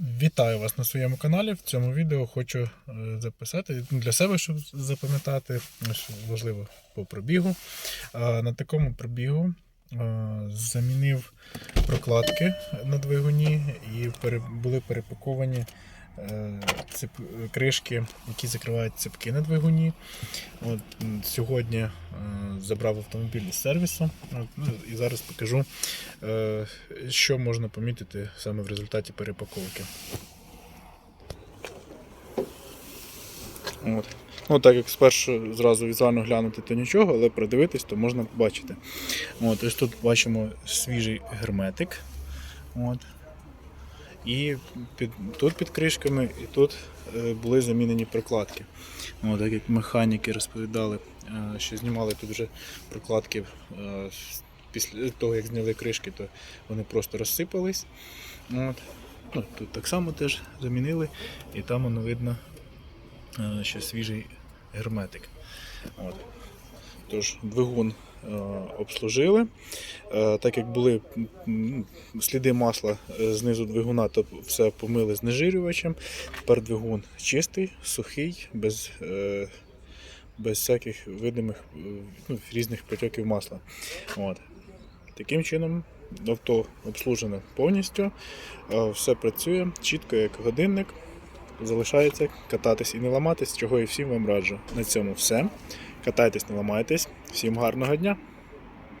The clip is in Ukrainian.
Вітаю вас на своєму каналі. В цьому відео хочу е, записати для себе, щоб запам'ятати, важливо по пробігу. На такому пробігу е, замінив прокладки на двигуні і були перепаковані е, цеп, кришки, які закривають цепки на двигуні. От, сьогодні е, забрав автомобіль із сервісу От, ну, і зараз покажу, е, що можна помітити саме в результаті перепаковки. От. Ну, так як спершу зразу візуально глянути, то нічого, але придивитись, то можна побачити. От, ось тут бачимо свіжий герметик. От. І під, тут під кришками, і тут е, були замінені прокладки. От, так як механіки розповідали, е, що знімали тут вже прокладки е, після того, як зняли кришки, то вони просто розсипались. От. Ну, тут так само теж замінили, і там воно видно, що свіжий герметик. От. Тож, двигун обслужили. Е, так як були сліди масла е, знизу двигуна, то все помили знежирювачем. Тепер двигун чистий, сухий, без, е, без всяких видимих е, ну, різних потоків масла. От. Таким чином, авто обслужене повністю, е, все працює чітко, як годинник. Залишається кататись і не ламатись, чого і всім вам раджу. На цьому все. Катайтесь, не ламайтесь. Всім гарного дня!